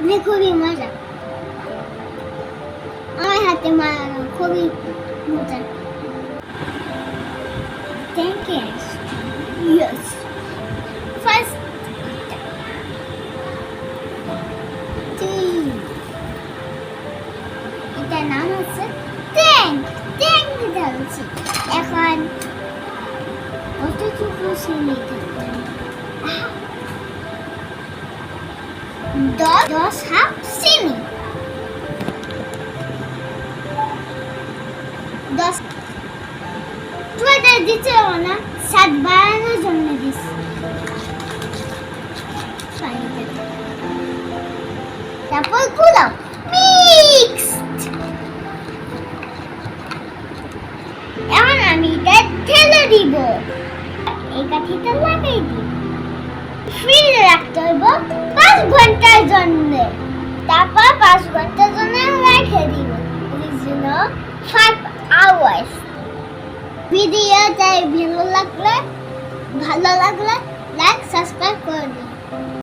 যে খুবই মজা আমার হাতে মারানো খুবই মজা থ্যাংক ইউ ইয়েস ফার্স্ট এটার নাম হচ্ছে ট্যাঙ্ক ট্যাঙ্ক দিতে এখন কতটুকু চিনি দিতে দশ হাফ চিনি দশ। দিতে হবে না? স্বাদ বাড়ানোর জন্য পানিতে তারপরগুলো। মিক্সড এখন আমি এটা ঠেলে দিব। এই কাঠিটা লাগাই দিব ফ্রিজে রাখতে ঘণ্টার জন্য। তারপর পাঁচ ঘণ্টার জন্য রেখে দিব জন্য ফাইভ আওয়ার্স ভিডিওটা ভালো লাগলে ভালো লাগলে লাইক সাবস্ক্রাইব করে দিন